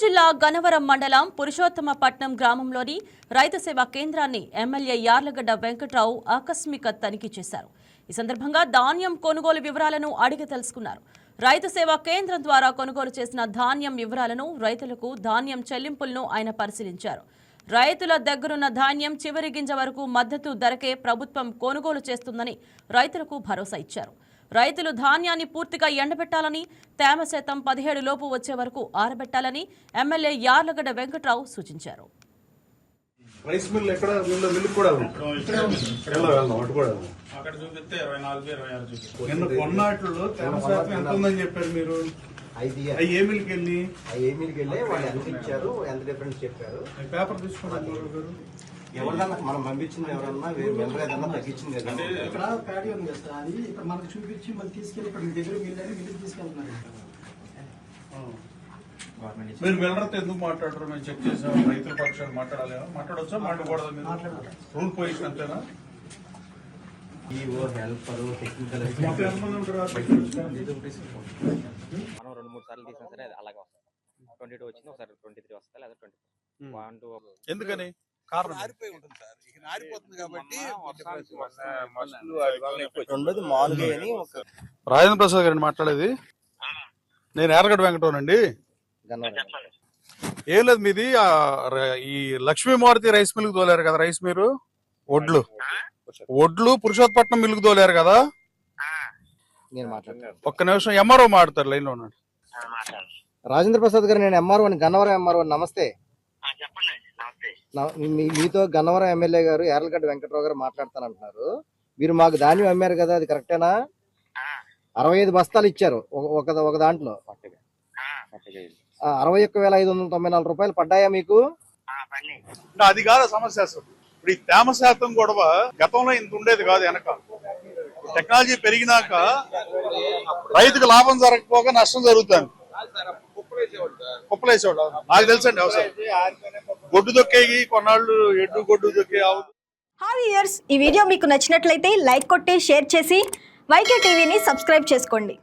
జిల్లా గనవరం మండలం పురుషోత్తమపట్నం గ్రామంలోని రైతు సేవా కేంద్రాన్ని ఎమ్మెల్యే యార్లగడ్డ వెంకట్రావు ఆకస్మిక తనిఖీ చేశారు. ఈ సందర్భంగా ధాన్యం కొనుగోలు వివరాలను అడిగి తెలుసుకున్నారు. రైతు సేవా కేంద్రం ద్వారా కొనుగోలు చేసిన ధాన్యం వివరాలను రైతులకు ధాన్యం చెల్లింపులను ఆయన పరిశీలించారు. రైతుల దగ్గరున్న ధాన్యం చివరి గింజ వరకు మద్దతు ధరకే ప్రభుత్వం కొనుగోలు చేస్తుందని రైతులకు భరోసా ఇచ్చారు. రైతులు ధాన్యాన్ని పూర్తిగా ఎండబెట్టాలని తేమ శాతం పదిహేడు లోపు వచ్చే వరకు ఆరబెట్టాలని ఎమ్మెల్యే యార్లగడ్డ వెంకట్రావు సూచించారు. రైస్ మిల్ ఎక్కడ మిల్ మిల్ కూడా ఉంది. వెళ్దాం వెళ్దాం అటు కూడా వెళ్దాం. అక్కడ చూపిస్తే ఇరవై నాలుగు ఇరవై ఆరు చూపిస్తే. నిన్న కొన్నాటిలో తేమ శాతం ఎంత ఉందని చెప్పారు మీరు? ఐదు అవి ఏ మిల్కి వెళ్ళి? ఏమీలకి వెళ్ళి వాళ్ళు ఎంత ఇచ్చారు ఎంత డిఫరెన్స్ చెప్పారు. ఆ పేపర్ తీసుకున్నారు గారు ఎవరన్నా మనం పంపించింది ఎవరన్నా వేరే మెంబర్ ఏదన్నా తగ్గించింది? ఇక్కడ ప్యాడీ ఉంది కదా సార్ అది ఇక్కడ మనకు చూపించి మళ్ళీ తీసుకెళ్ళి ఇక్కడ మీ దగ్గర వెళ్ళాలి వెళ్ళి తీసుకెళ్తున్నారు మీరు వెళ్ళడంతో ఎందుకు మాట్లాడరు? మేము చెక్ చేసాం రైతుల పక్షాలు మాట్లాడాలి మాట్లాడొచ్చా? మాట్లాడకూడదు మీరు? రూల్ పొజిషన్ అంతేనా? మనం రెండు మూడు సార్లు తీసినా సరే అది అలాగే వస్తుంది ట్వంటీ టూ వచ్చింది ఒకసారి ట్వంటీ త్రీ వస్తుంది లేదా ట్వంటీ టూ ఎందుకని? కారణం ఆరిపోయి ఉంటుంది సార్. ఇక ఆరిపోతుంది కాబట్టి రెండోది మామూలుగా అని ఒక రాజేంద్ర ప్రసాద్ గారిని మాట్లాడేది? నేను ఎర్రగడ్డ వెంకటరావునండి గన్నవరం. ఏం లేదు మీది ఈ లక్ష్మీమారుతి రైస్ మిల్క్ తోలారు కదా రైస్ మీరు? వడ్లు. వడ్లు పురుషోత్పట్నం మిల్క్ తోలారు కదా? ఒక్క నిమిషం ఎంఆర్ఓ మాడతారు లైన్లో ఉన్నాడు రాజేంద్ర ప్రసాద్ గారు నేను ఎంఆర్ఓ అని గన్నవరం ఎంఆర్ఓ నమస్తే. మీ- మీతో గన్నవరం ఎమ్మెల్యే గారు యార్లగడ్డ వెంకట్రావు గారు మాట్లాడతానంటున్నారు. మీరు మాకు ధాన్యం అమ్మారు కదా అది కరెక్టేనా? అరవై ఐదు బస్తాలు ఇచ్చారు ఒక- ఒక దాంట్లో. అరవై ఒక్క వేల ఐదు వందల తొంభై నాలుగు రూపాయలు పడ్డాయా మీకు? అది కాదు సమస్య ఇప్పుడు ఈ తేమ శాతం గొడవ గతంలో ఇంత ఉండేది కాదు వెనక. టెక్నాలజీ పెరిగినాక రైతుకు లాభం జరగకపోగా నష్టం జరుగుతుంది. కుప్పలేసేవాడు నాకు తెలుసండి అవసరం. గొడ్డు దొక్కేగి కొన్నాళ్ళు ఎడ్డు గొడ్డు దొక్కే ఆవు. హాయ్ ఇయర్స్ ఈ వీడియో మీకు నచ్చినట్లయితే లైక్ కొట్టి షేర్ చేసి వైకే టీవీని సబ్స్క్రైబ్ చేసుకోండి.